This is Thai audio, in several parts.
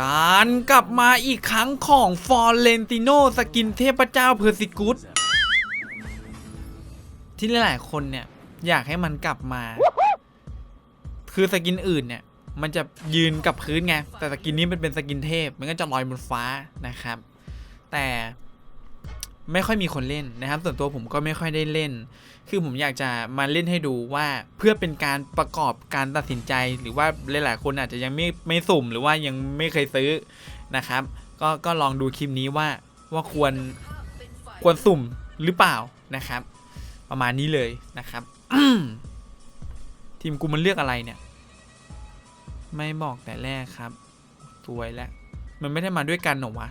การกลับมาอีกครั้งของฟอร์เรนติโนสกินเทพเจ้าเพอร์ซิกุสที่หลายๆคนเนี่ยอยากให้มันกลับมา คือสกินอื่นเนี่ย มันจะยืนกับพื้นไง แต่สกินนี้มันเป็นสกินเทพ มันก็จะลอยบนฟ้านะครับ แต่ไม่ค่อยมีคนเล่นนะครับ ส่วนตัวผมก็ไม่ค่อยได้เล่น คือผมอยากจะมาเล่นให้ดูว่าเพื่อเป็นการประกอบการตัดสินใจ หรือว่าหลายๆคนอาจจะยังไม่ไม่สุ่มหรือว่ายังไม่เคยซื้อนะครับ ก็ก็ลองดูคลิปนี้ว่าว่าควรควรสุ่มหรือเปล่านะครับ ประมาณนี้เลยนะครับทีมกูมันเลือกอะไรเนี่ย ไม่บอกแต่แรกครับสวยแล้วมันไม่ได้มาด้วยกันหรอวะ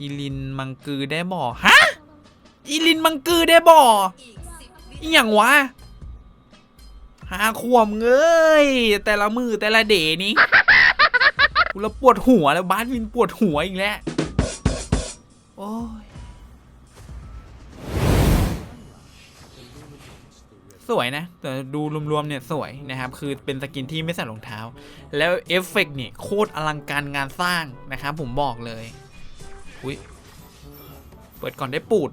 อีลินมังกือได้บ่อฮะ อีลินมังกือได้บ่ออีหยังวะหาขวมเงยแต่ละมือแต่ละเดนี่กูล้วปวดหัวแล้วบ้านวินปวดหัวอีกแล้วโอ้ยสวยนะ แต่ดูรวมๆเนี่ยสวยนะครับ คือเป็นสกินที่ไม่ใส่รองเท้า แล้วเอฟเฟกต์เนี่ยโคตรอลังการงานสร้างนะครับผมบอกเลย อุ้ยเปิดก่อนได้ปูด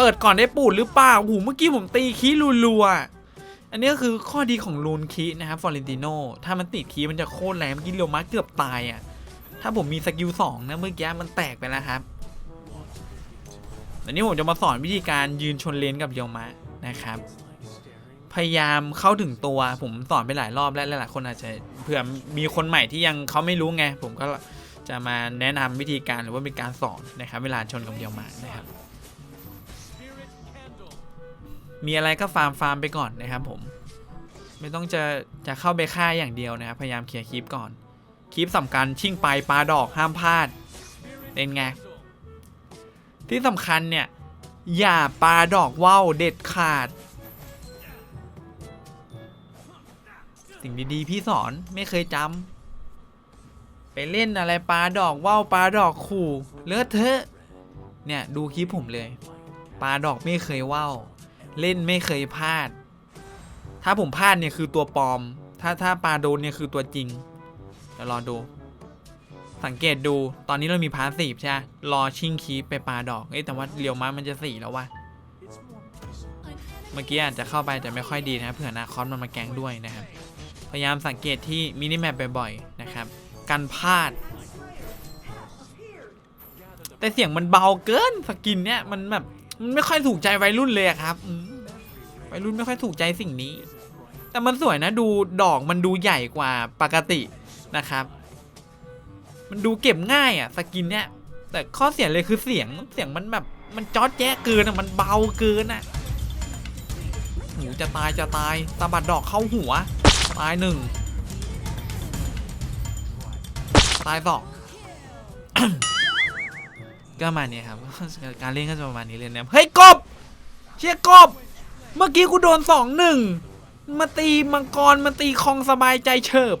เปิดก่อนได้ปูดหรือเปล่าโอ้โหเมื่อกี้ผมตีคีรัวๆอันนี้ก็คือข้อดีของลูนคีนะครับฟอร์เรนติโนถ้ามันติดคีมันจะโคตรแรงเมื่อกี้เรียวมาเกือบตายอะถ้าผมมีสกิลสองนะเมื่อกี้มันแตกไปแล้วครับอันนี้ผมจะมาสอนวิธีการยืนชนเลนกับเรียวมานะครับ พยายามเข้าถึงตัวผมสอนไปหลายรอบแล้วหลายๆคนอาจจะเผื่อมีคนใหม่ที่ยังเขาไม่รู้ไง ผมก็จะมาแนะนำวิธีการหรือว่าเป็นการสอนนะครับ เวลาชนกับเดียวมานะครับ มีอะไรก็ฟาร์มฟาร์มไปก่อนนะครับผม ไม่ต้องจะจะเข้าไปฆ่าอย่างเดียวนะครับพยายามเคลียร์คลิปก่อนคลิปสำคัญชิ่งไปปลาดอกห้ามพลาดเป็นไงที่สำคัญเนี่ย อย่าปลาดอกว่าวเด็ดขาด สิ่งดีๆ พี่สอนไม่เคยจำไปเล่นอะไรปลาดอกว่าวปลาดอกขู่เลอะเทอะเนี่ย ดูคลิปผมเลยปลาดอกไม่เคยว่าว เล่นไม่เคยพลาด ถ้าผมพลาดเนี่ยคือตัวปลอม ถ้าถ้าปาโดนเนี่ยคือตัวจริง เดี๋ยวรอดู สังเกตดู ตอนนี้เรามีพาสซีฟใช่ไหมรอชิงคีไปปาดอก เอ้แต่ว่าเรียวมามันจะสี่แล้ววะเมื่อกี้อาจจะเข้าไปแต่ไม่ค่อยดีนะเผื่อนาคอนมันมาแกงด้วยนะครับ พยายามสังเกตที่มินิแมปบ่อยๆนะครับ กันพลาด แต่เสียงมันเบาเกินสกินเนี่ยมันแบบ มันไม่ค่อยถูกใจวัยรุ่นเลยครับวัยรุ่นไม่ค่อยถูกใจสิ่งนี้ แต่มันสวยนะดูดอกมันดูใหญ่กว่าปกตินะครับ มันดูเก็บง่ายอะสกินเนี่ยแต่ข้อเสียเลยคือเสียงเสียงมันแบบมันจอดแจ๊เกินอะมันเบาเกินอะหูจะตายจะตายตาบัดดอกเข้าหัว ตายหนึ่งตายสอง ก็ประมาณนี้ครับ การเล่นก็จะประมาณนี้เลยนะเฮ้ยกบ เชี่ยกบ เมื่อกี้กูโดนสองหนึ่งมาตีมังกรมาตีคองสบายใจเฉิบ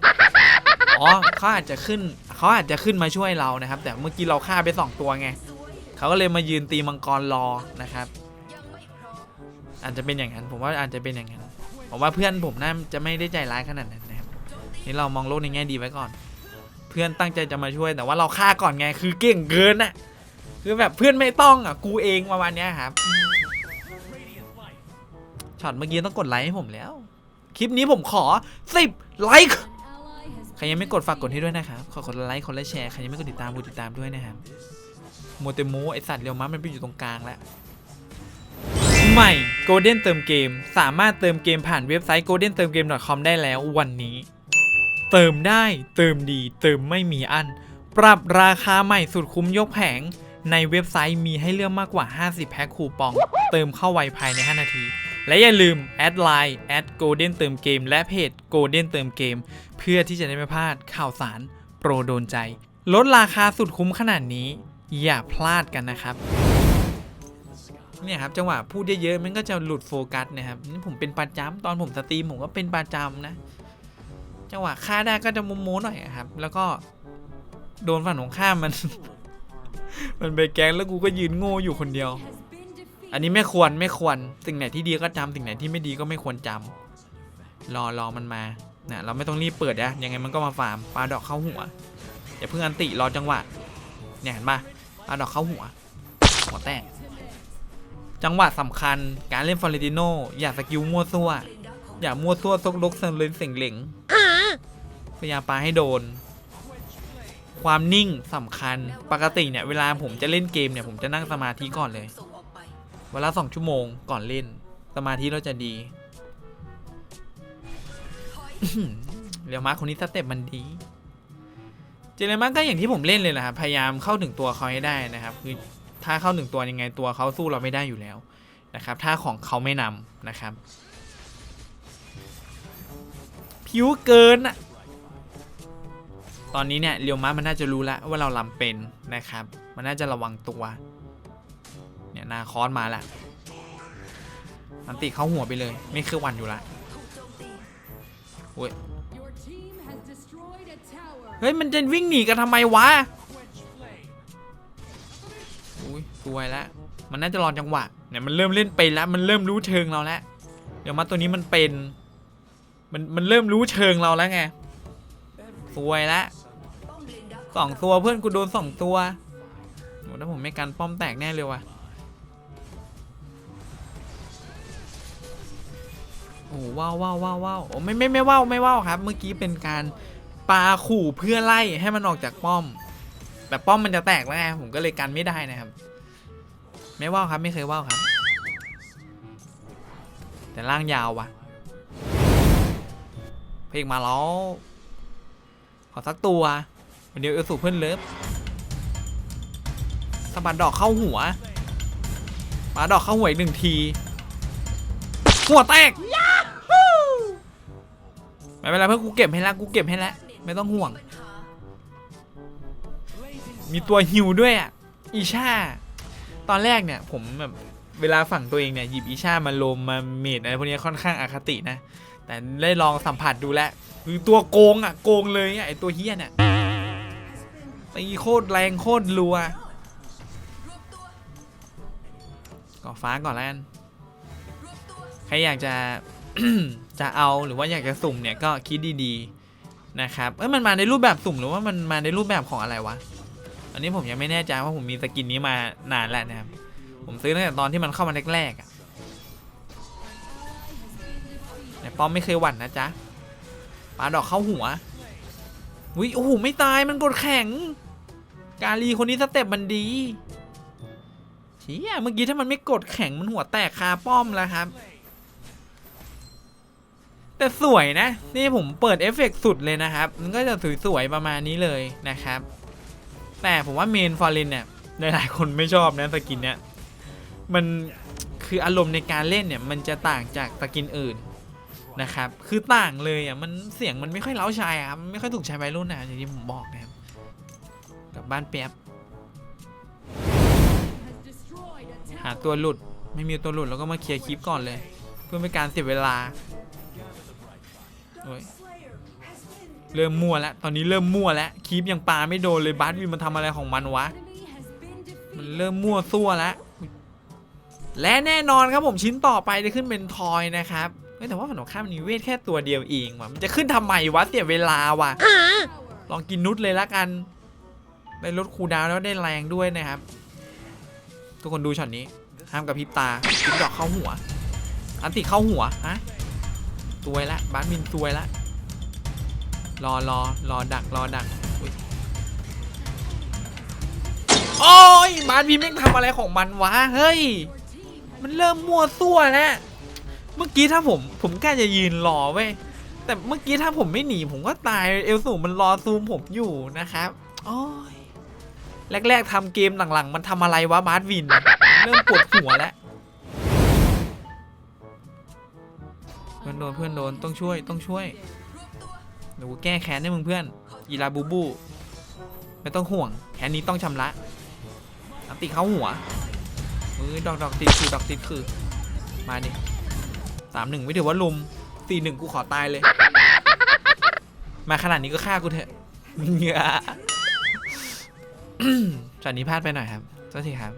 อ๋อเขาอาจจะขึ้นเขาอาจจะขึ้นมาช่วยเรานะครับ แต่เมื่อกี้เราฆ่าไปสองตัวไงเขาก็เลยมายืนตีมังกรรอนะครับ อาจจะเป็นอย่างนั้น ผมว่าอาจจะเป็นอย่างนั้นผมว่าเพื่อนผมน่าจะไม่ได้ใจร้ายขนาดนั้นนะครับนี่เรามองโลกในแง่ดีไว้ก่อน เพื่อนตั้งใจจะมาช่วยแต่ว่าเราฆ่าก่อนไงคือเก่งเกินอะ คือแบบเพื่อนไม่ต้องอะกูเองประมาณเนี้ยครับช็อตเมื่อกี้ต้องกดไลค์ให้ผมแล้ว คลิปนี้ผมขอ 10 ไลค์ใครยังไม่กดฝากกดให้ด้วยนะครับ ขอกดไลค์คนละแชร์ใครยังไม่กดติดตามกดติดตามด้วยนะครับโมเตโมไอสัตว์เรียวม้ามันไปอยู่ตรงกลางแล้วใหม่ Golden เติมเกม สามารถเติมเกมผ่านเว็บไซต์ golden เติมเกม .com ได้แล้ววันนี้ เติมได้เติมดี เติมไม่มีอัน ปรับราคาใหม่สุดคุ้มยกแผง ในเว็บไซต์มีให้เลือกมากกว่า 50 แพ็คคูปอง เติมเข้าไวภายใน 5 นาที และอย่าลืมแอดไลน์แอด golden เติมเกม และเพจ golden เติมเกม เพื่อที่จะได้ไม่พลาดข่าวสารโปรโดนใจ ลดราคาสุดคุ้มขนาดนี้ อย่าพลาดกันนะครับเนี่ยครับจังหวะพูดเยอะๆมันก็จะหลุดโฟกัสนะครับนี่ผมเป็นประจำตอนผมสตรีมผมก็เป็นประจำนะ จังหวะฆ่าได้ก็จะโมๆหน่อยครับ แล้วก็โดนฝั่งของข้ามมัน มันไปแกล้งแล้วกูก็ยืนโง่อยู่คนเดียว อันนี้ไม่ควรไม่ควรสิ่งไหนที่ดีก็จำสิ่งไหนที่ไม่ดีก็ไม่ควรจำรอรอมันมาเนี่ยเราไม่ต้องรีบเปิดนะยังไงมันก็มาฟาร์มปลาดอกเข้าหัวอย่าเพิ่งอันติรอจังหวะเนี่ยเห็นปะปลาดอกเข้าหัวหัวแตกจังหวะสำคัญการเล่นฟอร์เรนติโนอย่าสกิลมั่วซั่วอย่ามั่วซั่วซกลกเซนเลนเสียงเหลงพยายามปาให้โดน ความนิ่งสำคัญ ปกติเนี่ยเวลาผมจะเล่นเกมเนี่ยผมจะนั่งสมาธิก่อนเลยเวลาสองชั่วโมงก่อนเล่น สมาธิเราจะดีเรียวมาคนนี้สเต็ปมันดีเจเรมาก็อย่างที่ผมเล่นเลยนะครับพยายามเข้าถึงตัวเขาให้ได้นะครับ คือถ้าเข้าถึงตัวยังไงตัวเขาสู้เราไม่ได้อยู่แล้วนะครับ ถ้าของเขาไม่นำนะครับ ผิวเกินอะ อนนี้เนี่ยเรียวมามันน่าจะรู้แล้วว่าเราลำเป็นนะครับ มันน่าจะระวังตัว เนี่ยนาคอสมาละอันติเข้าหัวไปเลย ไม่คือวันอยู่ละโอ้ยเฮ้ย มันจะวิ่งหนีกันทำไมวะอุ้ยสวยแล้ว มันน่าจะรอจังหวะ เนี่ยมันเริ่มเล่นเป็นแล้ว มันเริ่มรู้เชิงเราแล้ว เดี๋ยวมาตัวนี้มันเป็น มันมันเริ่มรู้เชิงเราแล้วไงสวยแล้ว สองตัวเพื่อนกูโดนสองตัวโหถ้าผมไม่กันป้อมแตกแน่เลยว่ะโอ้ว้าวว้าวว้าวว้าวโอ้ไม่ไม่ไม่ว้าวไม่ว้าวครับ เมื่อกี้เป็นการปาขู่เพื่อไล่ให้มันออกจากป้อม แต่ป้อมมันจะแตกแล้วไงผมก็เลยกันไม่ได้นะครับ ไม่ว่าวครับไม่เคยว่าวครับ แต่ร่างยาวว่ะ เพลงมาแล้วขอสักตัว เดี๋ยวเอลสูเพื่อนเลิฟสะบัดดอกเข้าหัวปาดอกเข้าหัวอีกหนึ่งที หัวแตกไม่เป็นไรเพื่อนกูเก็บให้แล้วกูเก็บให้แล้วไม่ต้องห่วง มีตัวฮิวด้วยอะอีชาตอนแรกเนี่ยผมแบบเวลาฝั่งตัวเองเนี่ยหยิบอีชามาลมมาเมดอะไรพวกนี้ค่อนข้างอคตินะ แต่ได้ลองสัมผัสดูแล้วคือตัวโกงอะโกงเลยอะไอตัวเฮี้ยเนี่ย ตีโคตรแรงโคตรรัวก่อฟ้าก่อนแล้วกันใครอยากจะ จะเอาหรือว่าอยากจะสุ่มเนี่ยก็คิดดีๆนะครับเอ้ยมันมาในรูปแบบสุ่มหรือว่ามันมาในรูปแบบของอะไรวะอันนี้ผมยังไม่แน่ใจว่าผมมีสกินนี้มานานแล้วนะครับผมซื้อตั้งแต่ตอนที่มันเข้ามาแรกๆอะแต่ป้อมไม่เคยหวั่นนะจ๊ะปาดอกเข้าหัว วิโอ้โหไม่ตายมันกดแข็ง กาลีคนนี้สเต็ปมันดีเชี่ยเมื่อกี้ถ้ามันไม่กดแข็งมันหัวแตกคาป้อมแล้วครับ แต่สวยนะ นี่ผมเปิดเอฟเฟกต์สุดเลยนะครับ มันก็จะสวยๆประมาณนี้เลยนะครับ แต่ผมว่าเมนฟอร์เรนเนี่ยหลายๆคนไม่ชอบนะสกินเนี่ยมันคืออารมณ์ในการเล่นเนี่ยมันจะต่างจากสกินอื่น นะครับ คือต่างเลยอะมันเสียงมันไม่ค่อยเล้าชายอะครับมันไม่ค่อยถูกใจวัยรุ่นนะอย่างที่ผมบอกนะครับกลับบ้านแป๊บหาตัวหลุดไม่มีตัวหลุดแล้วก็มาเคลียร์คลิปก่อนเลย เพื่อไม่การเสียเวลาโอ้ยเริ่มมั่วแล้ว ตอนนี้เริ่มมั่วแล้วคลิปยังปาไม่โดนเลยบาสวินมันทำอะไรของมันวะ มันเริ่มมั่วซั่วแล้วและแน่นอนครับผมชิ้นต่อไปจะขึ้นเป็นทอยนะครับ เฮ้ยแต่ว่าฝันของข้ามมันมีเวทแค่ตัวเดียวเองว่ะมันจะขึ้นทำไมวะเสียเวลาว่ะลองกินนุชเลยละกัน ได้ลดคูลดาวน์แล้วได้แรงด้วยนะครับ ทุกคนดูช็อตนี้ ห้ามกับพริบตาจิ้ดอกเข้าหัว อันติเข้าหัวฮะซวยละบ้านมินซวยละ รอรอรอดักรอดักอุ๊ยโอ้ยบ้านมินแม่งทำอะไรของมันวะเฮ้ย มันเริ่มมั่วซั่วแล้ว เมื่อกี้ถ้าผม ผมกล้าจะยืนรอเว้ยแต่เมื่อกี้ถ้าผมไม่หนีผมก็ตายเอลสูมันรอซูมผมอยู่นะครับโอ้ยแรก ๆทำเกมหลังๆ มันทำอะไรวะบาร์ดวิน เริ่มปวดหัวแล้วเพื่อนโดนเพื่อนโดนต้องช่วยต้องช่วยเดี๋ยวกูแก้แค้นให้มึงเพื่อนอีลาบูบู ไม่ต้องห่วงแค้นนี้ต้องชำระติเข้าหัวมือดอกดอกติดคือดอกติดคือมาดิ สามหนึ่งไม่ถือว่าลุมสี่หนึ่งกูขอตายเลย มาขนาดนี้ก็ฆ่ากูเถอะเงือช็อตนี้พลาดไปหน่อยครับโทษทีครับ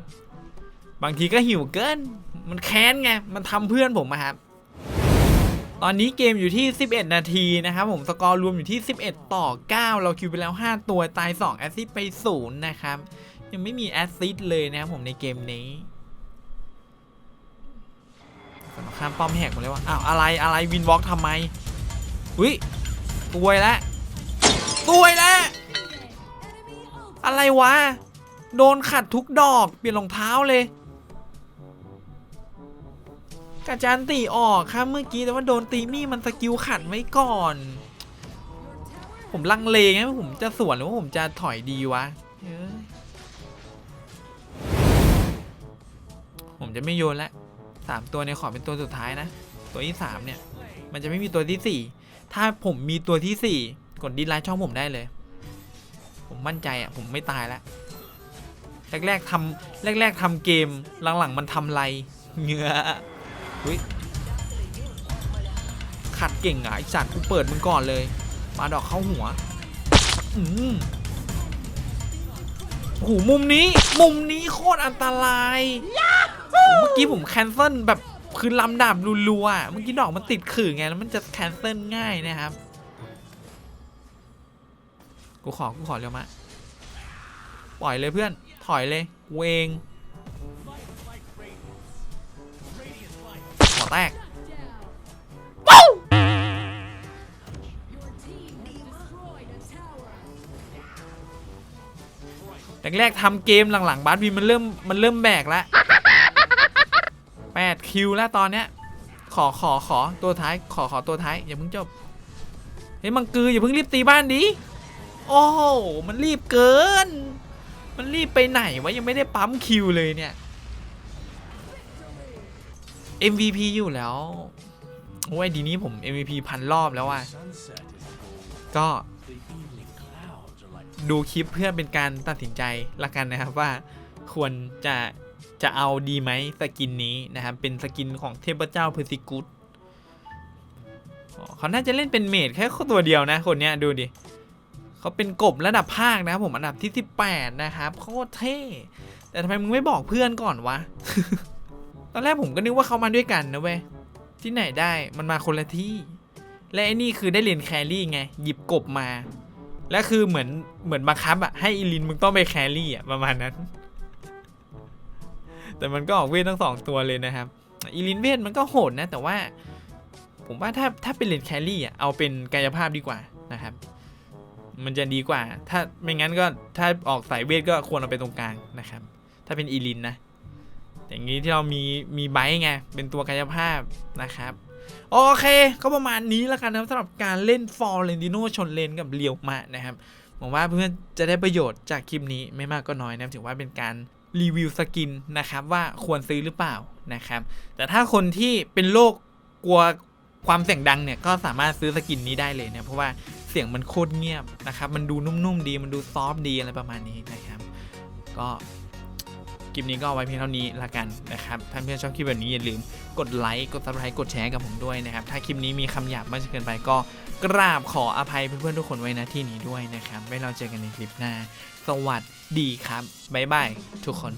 บางทีก็หิวเกิน มันแค้นไง มันทำเพื่อนผมอะครับ ตอนนี้เกมอยู่ที่ 11 นาทีนะครับผม สกอร์รวมอยู่ที่ 11 ต่อ 9 เราคิวไปแล้ว 5 ตัว ตาย 2 แอสซิสต์ไป 0 นะครับ ยังไม่มีแอสซิสต์เลยนะครับผมในเกมนี้ ข้ามป้อมแหกหมดเลยว่าอ้าวอะไรอะไรวินวอล์กทำไมอุ้ยตวยแล้วตวยแล้วอะไรวะ โดนขัดทุกดอก เปลี่ยนรองเท้าเลยกาจานตีออกครับเมื่อกี้แต่ว่าโดนตีมี่มันสกิลขัดไว้ก่อน ผมลังเลไงผมจะสวนหรือว่าผมจะถอยดีวะผมจะไม่โยนละ สามตัวเนี่ยขอเป็นตัวสุดท้ายนะ ตัวที่สามเนี่ย มันจะไม่มีตัวที่สี่ถ้าผมมีตัวที่สี่กดดีไลน์ช่องผมได้เลย ผมมั่นใจอะผมไม่ตายแล้วแรกๆทำแรก ๆทำเกมหลังๆมันทำไรเงื้ออุ้ยขัดเก่งอะไอสัตว์กูเปิดมึงก่อนเลย มาดอกเข้าหัวอืมหูมุมนี้ มุมนี้โคตรอันตราย เมื่อกี้ผมแคนเซิลแบบคือลำดาบรัวๆอะเมื่อกี้ดอกมันติดขื่อไงแล้วมันจะแคนเซิลง่ายนะครับ กูขอ กูขอเร็วมาปล่อยเลยเพื่อน ถอยเลยกูเองหัวแตก Shut down. Your team has destroyed a tower. แรกๆทำเกมหลังๆบาสบีมันเริ่มมันเริ่มแบกแล้วแปด คิวแล้วตอนเนี้ย ขอขอขอตัวท้าย ขอขอตัวท้ายอย่าเพิ่งจบ เฮ้ยมังกืออย่าเพิ่งรีบตีบ้านดิ โอ้โหมันรีบเกิน มันรีบไปไหนวะยังไม่ได้ปั๊มคิวเลยเนี่ย MVP อยู่แล้วโอ้ยดีนี้ผม MVP พันรอบแล้วว่ะ ก็ดูคลิปเพื่อเป็นการตัดสินใจละกันนะครับว่าควรจะ จะเอาดีไหมสกินนี้นะครับ เป็นสกินของเทพเจ้าเพอร์ซิกุสเขาน่าจะเล่นเป็นเมดแค่ตัวเดียวนะคนเนี้ยดูดิเขาเป็นกบระดับภาคนะครับผมอันดับที่ 18 นะครับโคตรเท่ แต่ทำไมมึงไม่บอกเพื่อนก่อนวะ ตอนแรกผมก็นึกว่าเขามาด้วยกันนะเว้ย ที่ไหนได้มันมาคนละที่ และไอ้นี่คือได้เรียนแครี่ไง หยิบกบมา และคือเหมือนเหมือนบังคับอะให้อีลินมึงต้องไปแครี่อะประมาณนั้น แต่มันก็ออกเวททั้งสองตัวเลยนะครับอีลินเวทมันก็โหดนะ แต่ว่า ผมว่าถ้าถ้าเป็นเลนแครี่อะเอาเป็นกายภาพดีกว่านะครับ มันจะดีกว่า ถ้าไม่งั้นก็ถ้าออกสายเวทก็ควรเอาไปตรงกลางนะครับ ถ้าเป็นอีลินนะ อย่างนี้ที่เรามีมีไบค์ไงเป็นตัวกายภาพนะครับโอเค ก็ประมาณนี้แล้วกันนะครับสำหรับการเล่นฟอร์เรนติโนชนเลนกับเลียวมานะครับหวังว่าเพื่อนจะได้ประโยชน์จากคลิปนี้ไม่มากก็น้อยนะถือว่าเป็นการ รีวิวสกินนะครับว่าควรซื้อหรือเปล่านะครับ แต่ถ้าคนที่เป็นโรคกลัวความเสียงดังเนี่ยก็สามารถซื้อสกินนี้ได้เลยนะเพราะว่าเสียงมันโคตรเงียบนะครับ มันดูนุ่มๆดี มันดูซอฟดีอะไรประมาณนี้นะครับ ก็ คลิปนี้ก็เอาไว้เพียงเท่านี้ละกันนะครับถ้าเพื่อนชอบคลิปแบบนี้อย่าลืมกดไลค์กดซับสไครต์กดแชร์กับผมด้วยนะครับถ้าคลิปนี้มีคำหยาบมากจนเกินไปก็กราบขออภัยเพื่อนๆทุกคนไว้นะที่นี้ด้วยนะครับไว้เราเจอกันในคลิปหน้า สวัสดีครับบ๊ายบายทุกคน